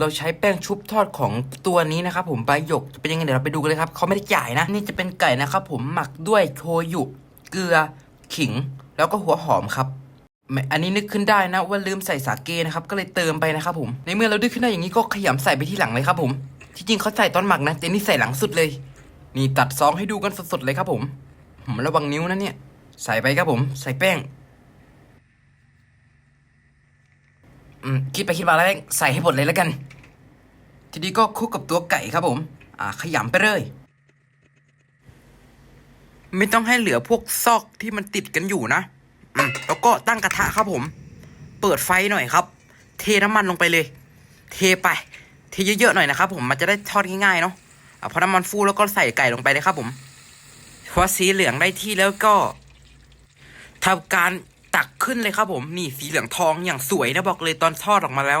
เราใช้แป้งชุบทอดของตัวนี้นะครับผมใบหยกจะเป็นยังไงเดี๋ยวเราไปดูกันเลยครับเขาไม่ได้จ่ายนะ นี่จะเป็นไก่นะครับผมหมักด้วยโชยุเกลือขิง แล้วก็หัวหอมครับอันนี้นึกขึ้นได้นะว่าลืมใส่สาเกนะครับก็เลยเติมไปนะครับผมในเมื่อเราดึกขึ้นได้อย่างนี้ก็ขยำใส่ไปที่หลังเลยครับผม ที่จริงเขาใส่ตอนหมักนะแต่นี่ใส่หลังสุดเลย นี่ตัดซองให้ดูกันสดๆเลยครับผมผมระวังนิ้วนะเนี่ย ใส่ไปครับผม ใส่แป้ง อืม คิดไปคิดมาแล้วใส่ให้หมดเลยแล้วกัน ทีนี้ก็คลุกกับตัวไก่ครับผม อ่า ขยำไปเลย ไม่ต้องให้เหลือพวกซอกที่มันติดกันอยู่นะแล้วก็ตั้งกระทะครับผม เปิดไฟหน่อยครับ เทน้ำมันลงไปเลย เทไป เทเยอะๆหน่อยนะครับผม มันจะได้ทอดง่ายๆเนาะอะพอน้ำมันฟูแล้วก็ใส่ไก่ลงไปเลยครับผมพอสีเหลืองได้ที่แล้วก็ทำการ ตักขึ้นเลยครับผมนี่สีเหลืองทองอย่างสวยนะบอกเลยตอนทอดออกมาแล้ว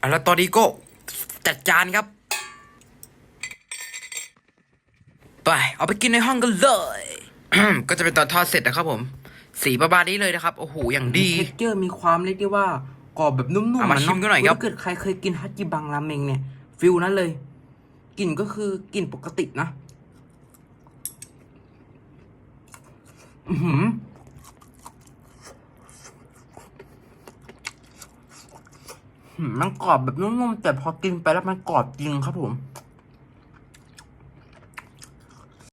อะแล้วตอนนี้ก็จัดจานครับ ไปเอาไปกินในห้องกันเลย ก็จะเป็นตอนทอดเสร็จนะครับผม สีประมาณนี้เลยนะครับ โอ้โหอย่างดี เท็กเจอร์มีความเรียกได้ว่ากรอบแบบนุ่มๆเอามาะชิมกันหน่อยครับ ถ้าเกิดใครเคยกินฮัตจิบังราเมงเนี่ยฟิลนั้นเลยกลิ่นก็คือกลิ่นปกตินะ อือหือหืม มันกรอบแบบนุ่มๆแต่พอกินไปแล้วมันกรอบจริงครับผม